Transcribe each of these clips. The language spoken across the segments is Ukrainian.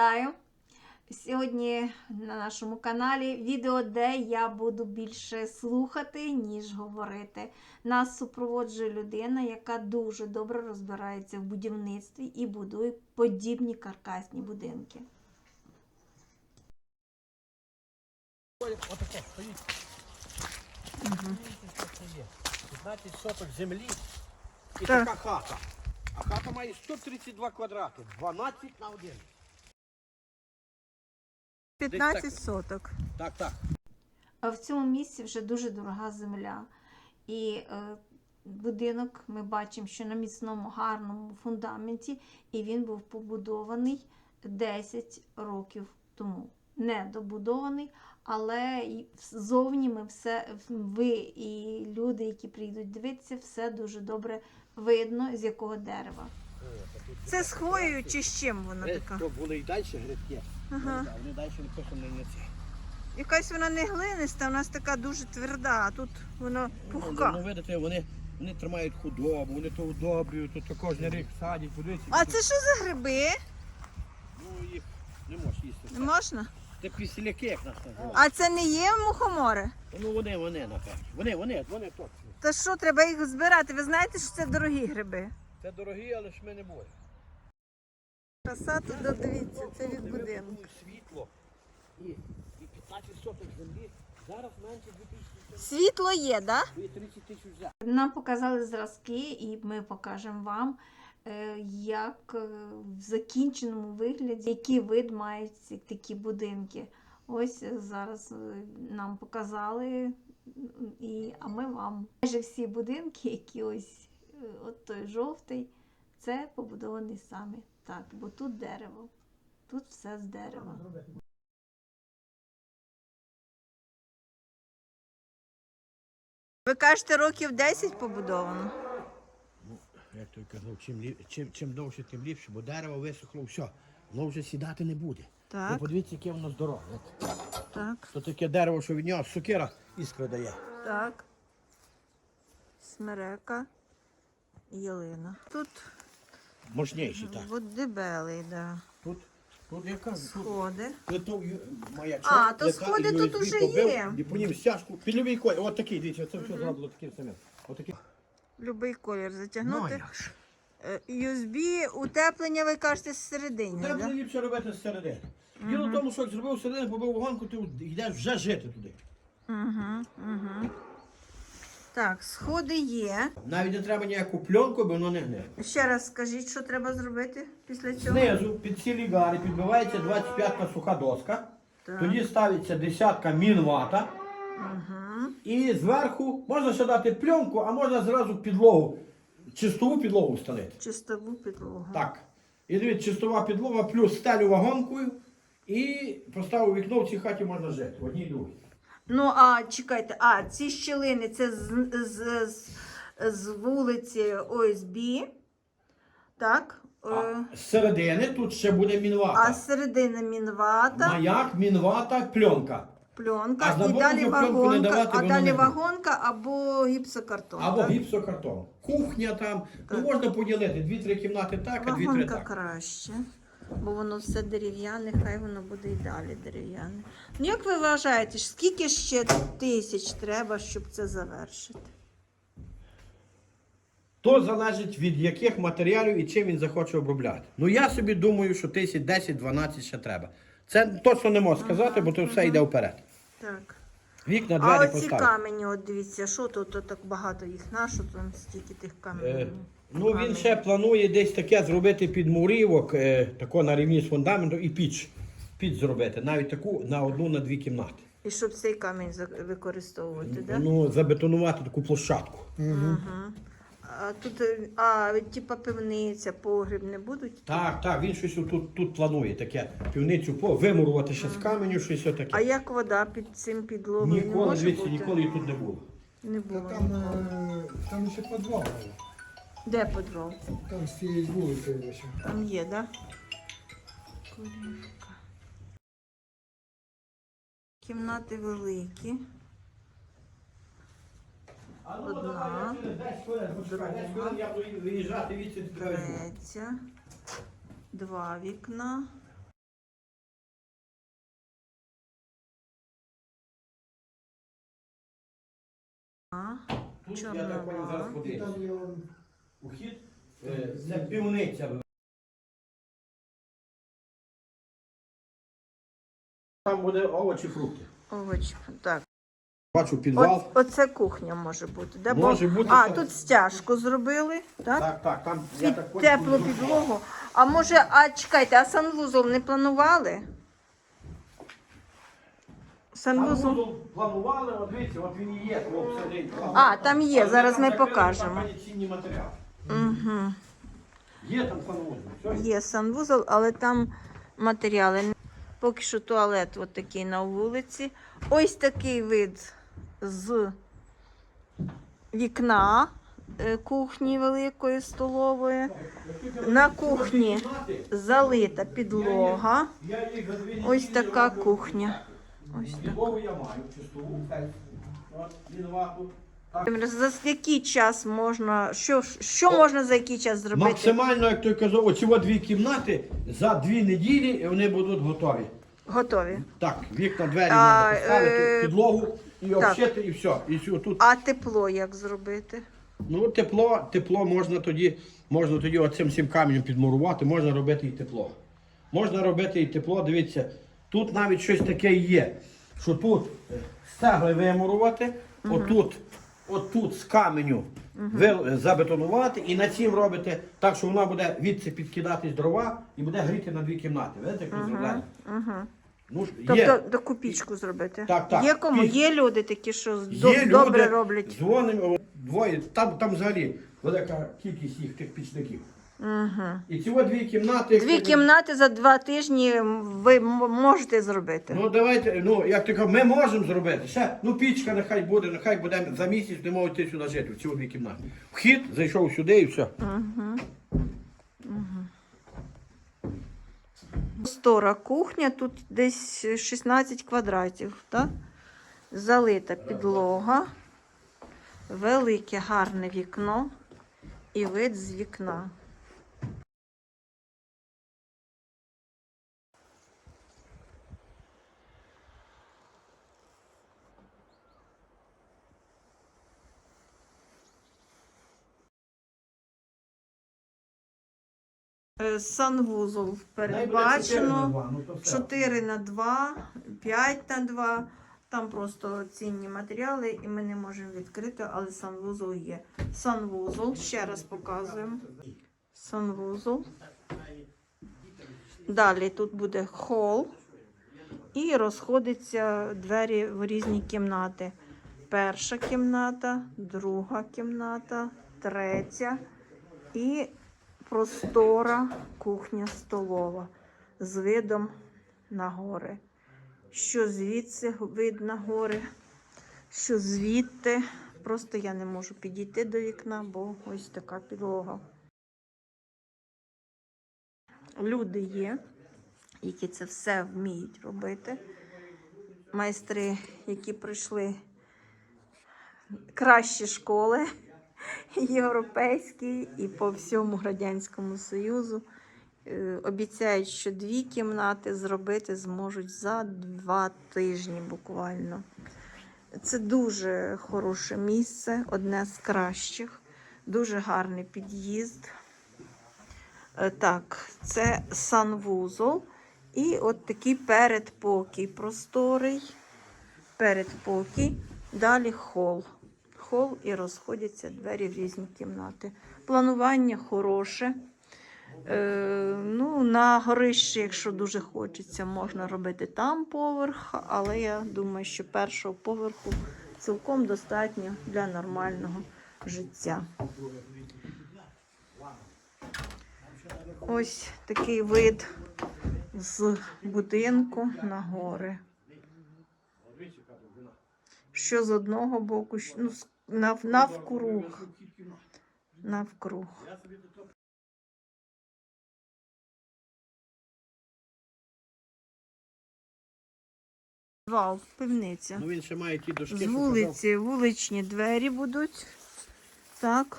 вітаю! Сьогодні на нашому каналі відео, де я буду більше слухати, ніж говорити. Нас супроводжує людина, яка дуже добре розбирається в будівництві і будує подібні каркасні будинки. Отаке стоїть. Дивіться, що це є. 15 соток землі і така хата. А хата має 132 квадрати, 12 на 1. 15 соток. Так, так. А в цьому місці вже дуже дорога земля. І е, будинок ми бачимо, що на міцному гарному фундаменті, і він був побудований 10 років тому. Не добудований, але ззовні ми все, ви і люди, які прийдуть дивитися, все дуже добре видно, з якого дерева. Це з хвоєю чи з чим вона Гри- така? То були і далі грибки. Ага. Вони далі не. Якась вона не глиниста, у нас така дуже тверда, а тут вона Ну, пухка. ну, видите, вони, вони тримають худобу, вони то удобрюють, то, то кожен рік садять, подивіться. А це що за гриби? Ну, їх не можеш їсти. Не можна? Це післяки, як нас називають. А це не є мухомори? Ну вони, вони, напевно. Вони, вони, вони точно. Та що, треба їх збирати? Ви знаєте, що це дорогі гриби? Це дорогі, але ж ми не будемо. Краса тут, дивіться, це від будинку. Світло і, і 15 соток землі. Зараз менше 2000 Світло є, так? Да? 30 тисяч. Нам показали зразки, і ми покажемо вам, е, як е, в закінченому вигляді, який вид мають ці такі будинки. Ось е, зараз нам показали, і, а ми вам. Майже всі будинки, які ось от той жовтий, це побудовані саме так, бо тут дерево, тут все з дерева. Ви кажете, років 10 побудовано. Як той казав, чим, чим, чим довше, тим ліпше, бо дерево висохло, все, воно вже сідати не буде. Ви подивіться, яке воно здорове. От. так, То таке дерево, що від нього сокира іскри дає. так. Смерека, ялина. Тут Мощніший, так. от дебелий, да. Тут, тут яка? Тут Сходи. плитов ю- маячок, А, то сходи тут уже є. І по ним стяжку, під любий колір. От такий, дивіться, це все зроблено таким самим. Отакий. Любий колір Ну, затягнути. як? Е, USB, утеплення, ви кажете, зсередині, так? ліпше робити зсередини. Діло в тому, що як зробив зсередини, побив вагонку, ти йдеш вже жити туди. Угу, угу. Так, сходи є. Навіть не треба ніяку пленку, бо воно не гне. Ще раз скажіть, що треба зробити після цього. Знизу під ці лігари підбивається 25-ка суха доска, Так. тоді ставиться десятка мінвата. Угу. І зверху можна ще дати пленку, а можна зразу підлогу, чистову підлогу встановити. Чистову підлогу. Так. І дивіться, чистова підлога плюс стелю вагонкою і поставив вікно в цій хаті можна жити. В одній другій. Ну, а чекайте, а ці щілини це з, з, з, з вулиці ОСБ. Так. А Е, з середини тут ще буде мінвата. а з середини мінвата, Маяк, мінвата, пленка. Пленка з і далі вагонка, давати, а далі вагонка або гіпсокартон. Або так? гіпсокартон. Кухня там. Ну можна поділити. Дві-три кімнати так, а дві-три Вагонка краще. Бо воно все дерев'яне, хай воно буде і далі дерев'яне. Ну як ви вважаєте, скільки ще тисяч треба, щоб це завершити? То залежить від яких матеріалів і чим він захоче обробляти. Ну я собі думаю, що тисяч 10-12 ще треба. Це точно не можу сказати, бо то все йде вперед. Так. Вікна, А оці поставити. камені, от дивіться, що тут от так багато їх на що там стільки тих Е, каменів? Ну він ще планує десь таке зробити під мурівок, е, тако на рівні з фундаментом і піч. Піч зробити, навіть таку на одну на дві кімнати. І щоб цей камінь за- використовувати, так? Да? Ну, забетонувати таку площадку. Угу. А тут, е, а типа пивниця, погріб не будуть? Так, так, він щось тут, тут планує таке. Півницю по вимурувати ще з каменю, щось А як вода під цим підлогою? не Ніколи, може дивіться, бути? ніколи її тут не було. Не було. Там, е, там ще підвал був. Де підвал? Там з цієї вулиці вийшов. Там є, так? Да? Курівка. Кімнати великі. Одна, друга, третя, два вікна. Чорна. Там Ухід, е, це півниця. Там буде овочі, фрукти. овочі. Так. Бачу підвал. От, оце кухня може бути. Де Може бо- бути, А, так. тут стяжку зробили, так? Так, так, там я І так теплу тут підлогу. А може, а чекайте, а санвузол не планували? Санвузол. Санвузол планували, от дивіться, от він і є. о. А, там є, зараз там ми покажемо. Там є цінні матеріали. Угу. Є там санвузол. все. Є санвузол, але там матеріали. Поки що туалет от такий на вулиці. Ось такий вид з вікна е, кухні великої столової. На кухні залита підлога. Ось така кухня. Ось так. Підлогу я маю, чистову, За який час можна, що, що можна за який час зробити? Максимально, як той казав, оці дві кімнати за дві неділі вони будуть готові. Готові. Так, вікна, двері А, можна поставити, е, підлогу і обшити, і все. І все тут. А тепло як зробити? Ну, тепло, тепло можна тоді, можна тоді оцим всім каменем підмурувати, можна робити і тепло. Можна робити і тепло, дивіться, тут навіть щось таке є, що тут е, стегли вимурувати, отут, отут з каменю ви- забетонувати і на цім робите так, що вона буде відси підкидатись дрова і буде гріти на дві кімнати. Видите, як розробляють? Угу. Ну, ж, Тобто є. до купічку зробити. Так, так. Є кому? Піч. Є люди такі, що Є добре люди, роблять. Дзвонимо, двоє, там, там взагалі велика кількість їх тих пічників. Угу. І ці дві кімнати. Дві як- кімнати за два тижні ви можете зробити. Ну давайте, ну як ти кажеш, ми можемо зробити. Ще, ну пічка нехай буде, нехай буде за місяць, не йти сюди жити, в ці дві кімнати. Вхід, зайшов сюди і все. Стора кухня, тут десь 16 квадратів, так? Залита підлога, велике гарне вікно і вид з вікна. Санвузол передбачено. Ну, то все. 4 на 2, 5 на 2. Там просто цінні матеріали, і ми не можемо відкрити, але санвузол є. Санвузол, ще раз показуємо. Санвузол. Далі тут буде хол. І розходяться двері в різні кімнати. Перша кімната, друга кімната, третя і простора кухня столова з видом на гори. Що звідси вид на гори, що звідти. Просто я не можу підійти до вікна, бо ось така підлога. Люди є, які це все вміють робити. Майстри, які пройшли кращі школи європейські і по всьому Радянському Союзу. Е, Обіцяють, що дві кімнати зробити зможуть за два тижні буквально. Це дуже хороше місце, одне з кращих, дуже гарний під'їзд. Е, Так, це санвузол і от такий передпокій просторий. Передпокій, далі хол. Хол і розходяться двері в різні кімнати. Планування хороше. Е, ну, на горищі, якщо дуже хочеться, можна робити там поверх, але я думаю, що першого поверху цілком достатньо для нормального життя. Ось такий вид з будинку на гори. Що з одного боку, ну, нав, навкруг. Навкруг. Вал, пивниця. Ну він ще має ті дошки. З вулиці вуличні двері будуть. Так.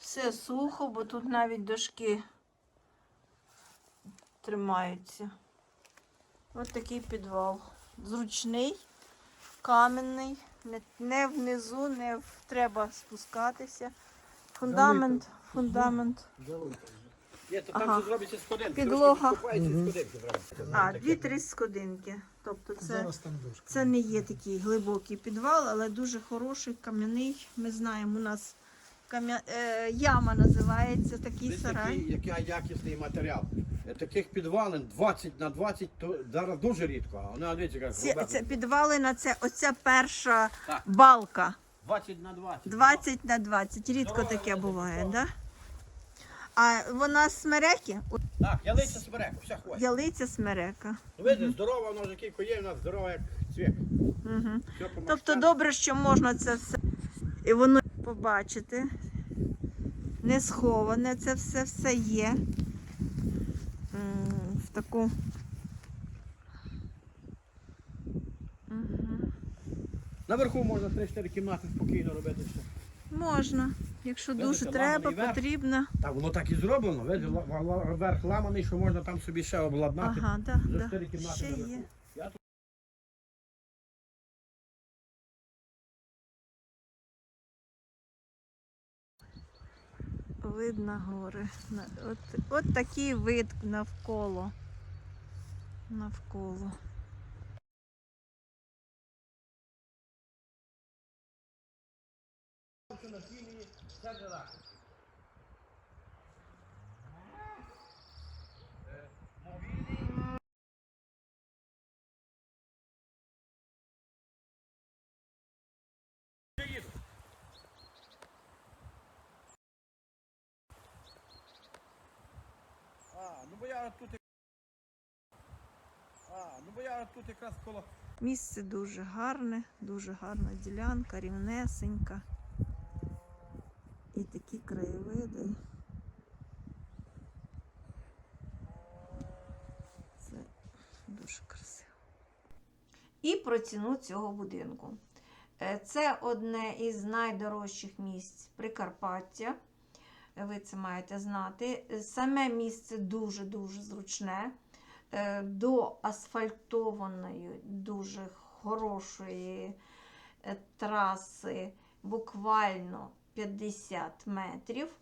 Все сухо, бо тут навіть дошки тримаються. Ось такий підвал. Зручний, каменний. Не, не внизу, не в, треба спускатися. Фундамент, фундамент. То там Ага. же зробиться сходинки. Підлога. Трошки підкопається, сходинки зробиться. А, дві-три сходинки. Тобто це, Зараз там дошка. це не є такий глибокий підвал, але дуже хороший, кам'яний. Ми знаємо, у нас кам'я... е, яма називається такий Десь сарай. такий, який якісний матеріал. Е, Таких підвалин 20 на 20, то зараз дуже рідко. А вона дивіться, як Це, це підвалина, це оця перша Так. балка. 20 на 20. 20 на 20. Рідко таке буває, так? Да? А вона з смереки? Так, ялиця смерек, вся хвоя. Ялиця смерека. Ну, видите, здорова, вона вже кілько є, вона здорова, як цвіт. Угу. Все по Тобто масштабу. добре, що можна це все і воно побачити. Не сховане, це все все є. Таку. Мгм. Наверху можна 3-4 кімнати спокійно робити все. Можна, якщо Видите, дуже треба, верх. потрібно. Так, воно так і зроблено. Видите, верх ламаний, що можна там собі ще обладнати. Ага, За да, чотири кімнати ще наверху. є. Видно гори. От, от такий вид навколо. Навколо. А, ну бо я тут. Тут якраз коло. Місце дуже гарне, дуже гарна ділянка, рівнесенька. І такі краєвиди. Це дуже красиво. І про ціну цього будинку. Е, Це одне із найдорожчих місць Прикарпаття. Ви це маєте знати. Саме місце дуже-дуже зручне. Е, До асфальтованої, дуже хорошої е, траси буквально 50 метрів.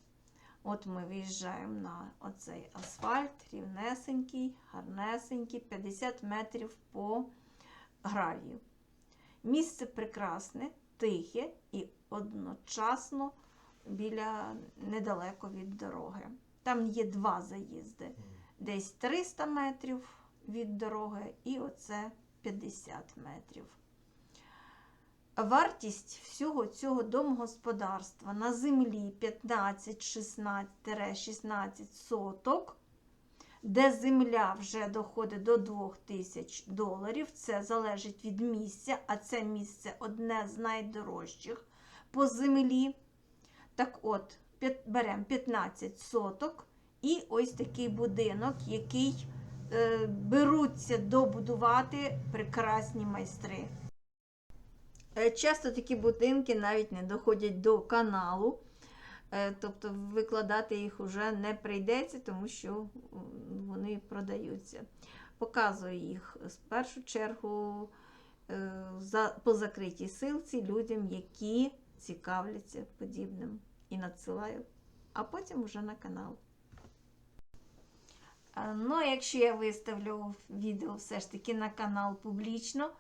От ми виїжджаємо на оцей асфальт, рівнесенький, гарнесенький, 50 метрів по гравію. Місце прекрасне, тихе і одночасно біля недалеко від дороги. Там є два заїзди. Десь 300 метрів від дороги, і оце 50 метрів. Вартість всього цього домогосподарства на землі 15, 16 16 соток де земля вже доходить до 2000 доларів. Це залежить від місця, а це місце одне з найдорожчих по землі. Так от, беремо 15 соток і ось такий будинок, який е, беруться добудувати прекрасні майстри. Е, Часто такі будинки навіть не доходять до каналу. Е, Тобто викладати їх вже не прийдеться, тому що вони продаються. Показую їх в першу чергу е, по закритій силці людям, які цікавляться подібним і надсилаю, а потім вже на канал. Ну, якщо я виставлю відео все ж таки на канал публічно,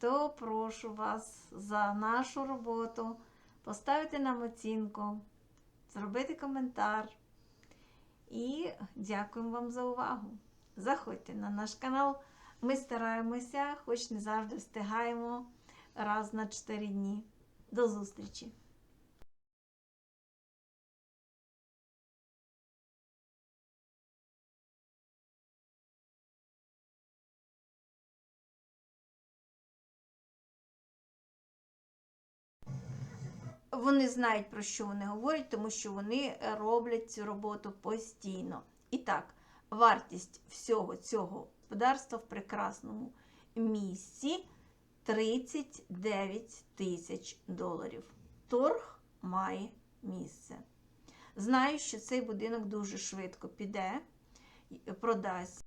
то прошу вас за нашу роботу поставити нам оцінку зробити коментар. І дякуємо вам за увагу. Заходьте на наш канал. Ми стараємося, хоч не завжди встигаємо раз на 4 дні. До зустрічі! Вони знають, про що вони говорять, тому що вони е, роблять цю роботу постійно. І так, вартість всього цього господарства в прекрасному місці 39 тисяч доларів. Торг має місце. Знаю, що цей будинок дуже швидко піде, і продасть.